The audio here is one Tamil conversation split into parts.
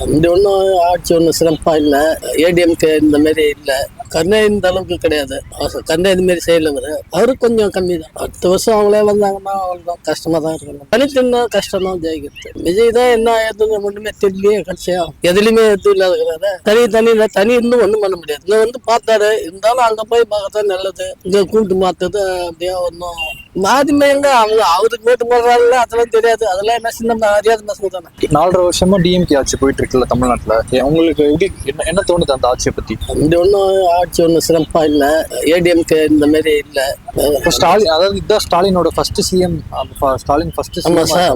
அப்படி ஒன்றும் ஆட்சி ஒன்றும் சிறப்பாக இல்லை. ஏடிஎம்கே இந்த மாதிரி இல்லை. கருணை இந்த அளவுக்கு கிடையாது. அவர் கருணை இந்த மாதிரி செய்யல அவரு அவரு கொஞ்சம் கம்மி தான் அடுத்த வருஷம் அவங்களே வந்தாங்கன்னா அவ்வளோதான் கஷ்டமாக தான் இருக்கணும். தனித்தின்னா கஷ்டம் தான் ஜெயிக்கிறது. விஜய் தான் என்ன எதுவும் ஒன்றுமே தெரியலையே கடைசியா. எதுலையுமே எதுவும் இல்லாத தனி தனியில் தனி இருந்தும் ஒன்றும் பண்ண முடியாது. இங்கே வந்து பார்த்தாரு. இருந்தாலும் அங்கே போய் பார்க்கத்தான் நல்லது. இங்கே கூட்டு மாற்றது அப்படியே ஒன்றும் மாதிரிமே எங்க அவங்க அவருக்கு மேட்டு போடுறாருல அதெல்லாம் தெரியாது. அதெல்லாம் என்ன சின்ன அறியாத தானே நாலரை வருஷமா டிஎம்கே ஆட்சி போயிட்டு இருக்குல்ல தமிழ்நாட்டுல. உங்களுக்கு எப்படி என்ன என்ன தோணுது அந்த ஆட்சியை பத்தி? அப்படி ஒன்றும் ஆட்சி ஒன்றும் சிறப்பாக இல்லை. ஏடிஎம்கே இந்த மாதிரி இல்லை. ஸ்டாலின் அதாவது இதுதான் ஸ்டாலினோட first CM Stalin first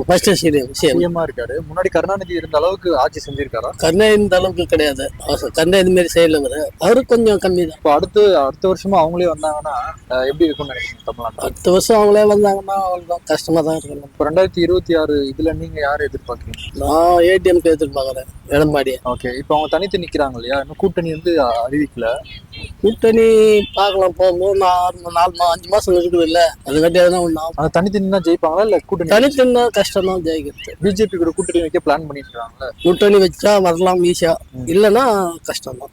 first விஷயம் சிஎம்மா இருக்காரு. முன்னாடி கருணாநிதி இருந்த அளவுக்கு ஆட்சி செஞ்சிருக்காரா? கருணை இந்த அளவுக்கு கிடையாது. அவர் கருணை இந்த மாதிரி செய்யல அவரு. கொஞ்சம் கம்மி தான். இப்போ அடுத்து அடுத்த வருஷமா அவங்களே வந்தாங்கன்னா எப்படி இருக்கும்னு நினைக்கிறீங்க தமிழ்நாட்டுல? அடுத்த வருஷம் அவங்களே வந்தாங்கன்னா அவ்வளோதான் கஷ்டமாக தான் இருக்கணும் இப்போ ரெண்டாயிரத்தி இருபத்தி ஆறு இதுல நீங்க யாரை எதிர்பார்க்கறீங்க? நான் ஏடிஎம்கே எதிர்பார்க்குறேன். எடப்பாடியை ஓகே இப்போ அவங்க தனித்து நிக்கிறாங்க இல்லையா இன்னும் கூட்டணி வந்து அறிவிக்கல. கூட்டணி பார்க்கலாம் போகும்போது நான் நாலு மா அஞ்சு மாதம் இருக்குது இல்லை. அதுக்காட்டி எதனா ஒன்று ஆகும். அந்த தனித்து நின்னா ஜெயிப்பாங்களா இல்ல கூட்டணி தனித்துன்னா கஷ்டம் தான் ஜெயிக்கிறது. பிஜேபி கூட கூட்டணி வைக்க பிளான் பண்ணிட்டு இருக்காங்க கூட்டணி வச்சா வரலாம் ஈஸியா. இல்லைன்னா கஷ்டம் தான்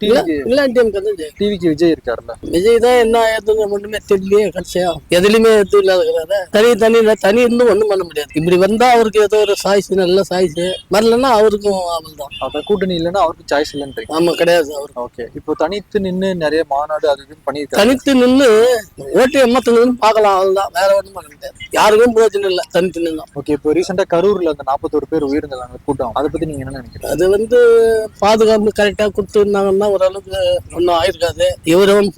இல்லை டிஎம்கே தான் ஜெயிக்கும். டிவிக்கு விஜய் இருக்காருல்ல? விஜய் தான் என்ன எதுவும் ஒண்ணுமே தெரியலையே கடைசியா. எதுலயுமே எதுவும் இல்லாத தனி தனி இல்ல, தனி இருந்தும் ஒண்ணும் பண்ண முடியாது. இப்படி வந்தா அவருக்கு ஏதோ ஒரு சாய்ஸ் நல்ல சாய்ஸ். வரலன்னா அவருக்கும் அவள் தான் அப்ப கூட்டணி இல்லைன்னா அவருக்கு சாய்ஸ் இல்லைன்றீங்க ஆமா கிடையாது அவருக்கு. ஓகே இப்போ தனித்து நின்னு நிறைய மாநாடு அது இதுன்னு பண்ணியிருக்காரு தனித்து நின்று ஓட்டு எம்மத்துன்னு பார்க்கலாம் அவள்தான் வேற பண்ண முடியாது. யாருக்கும் பிரயோஜனம் இல்லை தனித்து நின்று ஓகே இப்போ ரீசெண்டா கரூர்ல அந்த நாற்பத்தோரு பேர் உயிரிழந்தாங்க கூட்டம். அதை பத்தி நீங்க என்ன நினைக்கிறீங்க? அது வந்து பாதுகாப்பு கரெக்டா கொடுத்துருந்தாங்கன்னா ஓரளவுக்கு ஒன்றும் ஆயிருக்காது. இவரும்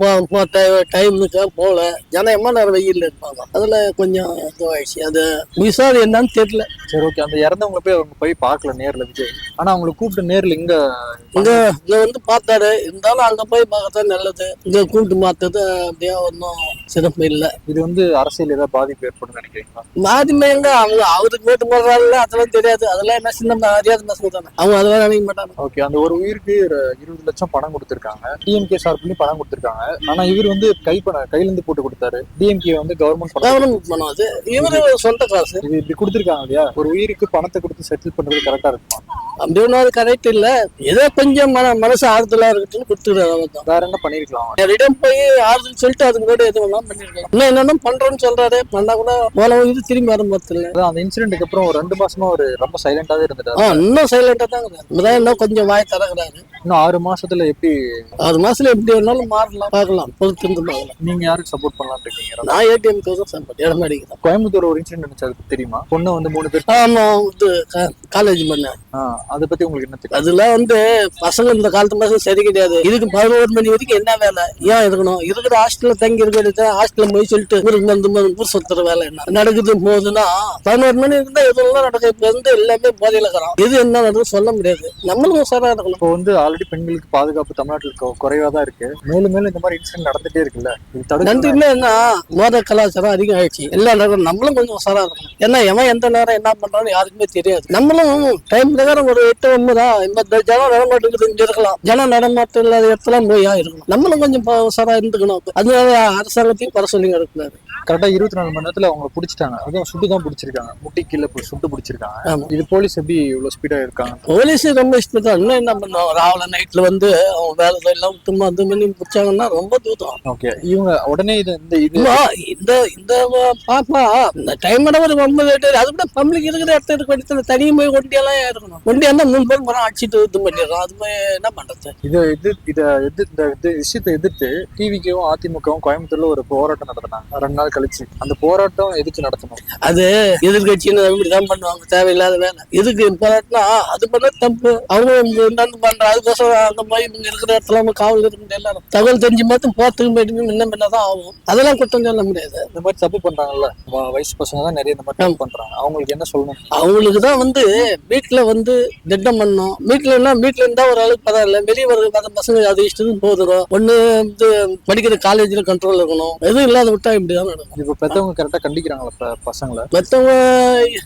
டைமுக்கு போகல. ஜனம் எம்மா நேரம் வெயில்ல இருப்பாங்க. அதுல கொஞ்சம் இதுவாயிடுச்சு. அது விசாரி என்னன்னு தெரியல. சரி ஓகே அந்த இறந்தவங்களை போய் அவங்க போய் பார்க்கல நேர்ல விஜய். ஆனா அவங்களை கூப்பிட்டு நேர்ல இங்க இங்க இங்க வந்து பார்த்தாரு. இருந்தாலும் அங்க போய் பார்க்கத்தான் நல்லது. இங்க கூட்டு மாத்தது அப்படியே ஒன்றும் சிறப்பு இல்லை. இது வந்து அரசியல் ஏதாவது பாதிப்பு ஏற்படும் நினைக்கிறீங்களா? மாதிரிமே எங்க? அவங்க அவருக்கு மேட்டு போடுறாருல அதெல்லாம் தெரியாது. அதெல்லாம் என்ன சின்ன அறியாத பசங்க தானே. அவங்க அதெல்லாம் நினைக்க மாட்டாங்க. ஓகே அந்த ஒரு உயிருக்கு இரு- இருபது லட்சம் பணம் கொடுத்திருக்காங்க. டிஎம்கே சார்பிலையும் பணம் கொடுத்திருக்காங்க. ஆனா இவர் வந்து கை பணம் கையில இருந்து போட்டு கொடுத்தாரு டிஎம்கே வந்து கவர்மெண்ட் கவர்மெண்ட் பணம் அது. இவரு சொந்த காசு. இது இப்படி கொடுத்திருக்காங்க இல்லையா? ஒரு உயிருக்கு பணத்தை கொடுத்து செட்டில் பண்றது கரெக்டா இருக்குமா? அப்படி ஒன்றும் அது கரெக்ட் இல்ல. ஏதோ கொஞ்சம் மன மனசு ஆறுதலா இருக்கட்டும்னு கொடுத்துருக்காரு அவ்வளவுதான் வேற என்ன பண்ணிருக்கலாம்? என்னிடம் போய் ஆறுதல் சொல்லிட்டு அதுக்கு கூட எது வேணாலும் பண்ணிருக்கலாம். இன்னும் என்னென்ன பண்றோம்னு சொல்றாரு பண்ணா கூட இது திரும்பி வர அதான் அந்த இன்சிடென்ட்க்கு அப்புறம் ஒரு ரெண்டு மாசமா ஒரு ரொம்ப சைலண்டாவே இருந்துட்டாரு. ஆ இன்னும் சைலண்டா தான் இருக்கிறாரு இன்னும் கொஞ்சம் வாய் திறக்கிறாரு. இன்னும் ஆறு மாசத்துல எப்படி ஆறு மாசத்துல எப்படி வேணாலும் மாறலாம் பார்க்கலாம். பொறுத்து இருந்து பார்க்கலாம். நீங்க யாருக்கு சப்போர்ட் பண்ணலாம்னு இருக்கீங்க? நான் ஏடிஎம் தான் சாப்பிட்டேன் இடமாடிக்கு தான் கோயம்புத்தூர் ஒரு இன்சிடென்ட் தெரியுமா? பொண்ணு வந்து மூணு பேர் ஆமா காலேஜ் பண்ணேன் ஆ, அதை பத்தி உங்களுக்கு என்ன தெரியும்? அதெல்லாம் வந்து பசங்க இந்த காலத்து பசங்க சரி கிடையாது. இதுக்கு பதினோரு மணி வரைக்கும் என்ன வேலை? ஏன் இருக்கணும்? இருக்கிற ஹாஸ்டல்ல தங்கி இருக்கிறது ஹாஸ்டல்ல போய் சொல்லிட்டு ஊருக்கு வந்து ஊர் சுத்துற வேலை என்ன? நடக்குது போகுதுன்னா பதினோரு மணி இருந்தா எதுவும் நடக்குது இப்ப வந்து எல்லாமே போதையில இருக்கிறோம் எது என்ன நடக்குது சொல்ல முடியாது. நம்மளும் உஷாரா இருக்கணும். இப்போ வந்து ஆல்ரெடி பெண்களுக்கு பாதுகாப்பு தமிழ்நாட்டில் குறைவா தான் இருக்கு. மேலும் மேலும் இந்த மாதிரி இன்சிடென்ட் நடந்துட்டே இருக்குல்ல. என்ன மோத கலாச்சாரம் அதிகம் ஆயிடுச்சு எல்லா நேரம் நம்மளும் கொஞ்சம் உஷாரா இருக்கணும். ஏன்னா எவன் எந்த நேரம் என்ன பண்றான்னு யாருக்குமே தெரியாது. நம்மளும் டைம் பிரகாரம் ஒரு எட்டு ஒன்பதா? இந்த ஜனம் நடமாட்டம் இங்க இருக்கலாம். ஜனம் நடமாட்டம் இல்லாத இடத்துல நோயா இருக்கணும் நம்மளும் கொஞ்சம் ப- இருந்துக்கணும். அதனால அரசாங்கத்தையும் குறை சொல்லி இருக்கக்கூடாது கரெக்டா இருபத்தி நாலு மணி நேரத்துல அவங்க பிடிச்சிட்டாங்க. அதுவும் சுட்டு தான் பிடிச்சிருக்காங்க. முட்டி கீழே போய் சுட்டு பிடிச்சிருக்காங்க. இது போலீஸ் எப்படி இவ்வளவு ஸ்பீடா இருக்காங்க? போலீஸ் ரொம்ப இஷ்டம் தான் இன்னும் என்ன பண்ணோம் ராவில நைட்ல வந்து அவங்க வேலை எல்லாம் விட்டு வந்து பண்ணி பிடிச்சாங்கன்னா ரொம்ப தூரம் ஓகே இவங்க உடனே இது இந்த இது இந்த இந்த பாப்பா இந்த டைம் ஒரு ரொம்ப லேட்டு அது கூட பப்ளிக் இருக்கிற இடத்துல இருக்க இடத்துல தனியாக போய் ஒண்டியெல்லாம் இருக்கணும் ஒண்டியா இருந்தா மூணு பேர் மரம் அடிச்சுட்டு இது பண்ணிடுறோம் அது என்ன பண்றது? இதை எதிர் இதை எதிர் இந்த இது விஷயத்தை எதிர்த்து டிவிக்கும் அதிமுகவும் கோயம்புத்தூர்ல ஒரு போராட்டம் நடத்தினாங்க. ரெண்டு நாள் கழிச்சு அந்த போராட்டம் எதுக்கு நடத்தணும். அது எதிர்கட்சின்னு இப்படிதான் பண்ணுவாங்க தேவையில்லாத வேலை. எதுக்கு போராட்டினா அது பண்ண தப்பு. அவங்க என்னன்னு பண்ற அதுக்கோசரம் அங்க போய் இங்க இருக்கிற இடத்துல காவல் இருக்கு எல்லாரும் தகவல் தெரிஞ்சு மட்டும் போறதுக்கு போயிட்டு முன்ன பின்னதான் ஆகும். அதெல்லாம் குற்றம் சொல்ல முடியாது. இந்த மாதிரி தப்பு பண்றாங்கல்ல. வயசு பசங்க தான் நிறைய இந்த மாதிரி பண்றாங்க. அவங்களுக்கு என்ன சொல்லணும்? அவங்களுக்கு தான் வந்து வீட்டுல வந்து திட்டம் பண்ணணும். வீட்டுல வீட்டுல இருந்தா ஒரு அளவுக்கு பரவாயில்ல வெளியே வர பசங்க அது இஷ்டத்துக்கு போதுரும் ஒண்ணு வந்து படிக்கிற காலேஜ்ல கண்ட்ரோல் இருக்கணும். எதுவும் இல்லாத விட்டா இப்படிதான் இப்ப பெத்தவங்க கரெக்டா கண்டிக்கிறாங்களா பசங்களை? பெற்றவங்க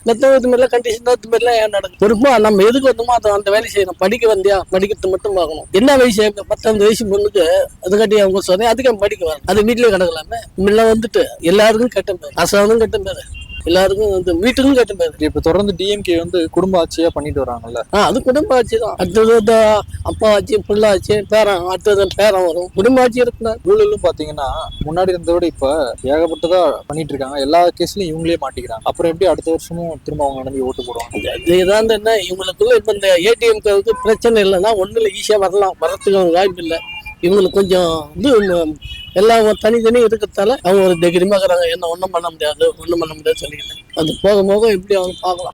பெற்றவங்க இது மாதிரிலாம் கண்டிஷன் தான் இது மாதிரிலாம் ஏன் நடக்கும் பொறுப்பா நம்ம எதுக்கு வந்தோமோ அதை அந்த வேலையை செய்யணும்? படிக்க வந்தியா? படிக்கிறது மட்டும் பார்க்கணும். என்ன வயசு பத்தாவது வயசு பொண்ணுக்கு அதுக்காட்டி அவங்க சொன்னேன் அதுக்கு அவன் படிக்க வரேன் அது வீட்டிலே கிடக்கலாமே. முன்ன வந்துட்டு எல்லாருக்கும் கெட்ட பேர். அரசாங்கம் கெட்ட பேர். எல்லாருக்கும் வந்து வீட்டுக்கும் கெட்ட பேர் இப்ப தொடர்ந்து டிஎம்கே வந்து குடும்ப ஆட்சியா பண்ணிட்டு வராங்கல்ல. ஆ அது குடும்ப ஆட்சி தான். அடுத்தது அப்பா ஆச்சு பிள்ளை ஆச்சு பேரன் அடுத்தது பேரன் வரும். குடும்ப ஆட்சி இருக்குல்ல ஊழலும் பாத்தீங்கன்னா முன்னாடி இருந்ததை விட இப்ப ஏகப்பட்டதா பண்ணிட்டு இருக்காங்க. எல்லா கேஸ்லயும் இவங்களே மாட்டிக்கிறாங்க. அப்புறம் எப்படி அடுத்த வருஷமும் திரும்ப அவங்க நம்பி ஓட்டு போடுவாங்க? இது இதான் என்ன இவங்களுக்குள்ள இப்ப இந்த ஏடிஎம்க்கு பிரச்சனை இல்லைன்னா ஒண்ணுல ஈஸியா வரலாம். வரத்துக்கு வாய்ப்பு இல்லை. இவங்களுக்கு கொஞ்சம் இது எல்லாம் தனித்தனி இருக்கிறதால அவங்க ஒரு தைரியமாக இருக்கிறாங்க. என்ன ஒன்றும் பண்ண முடியாது ஒன்றும் பண்ண முடியாது சொல்லிக்கிட்டு. அது போக போக எப்படி அவங்க பார்க்கலாம்.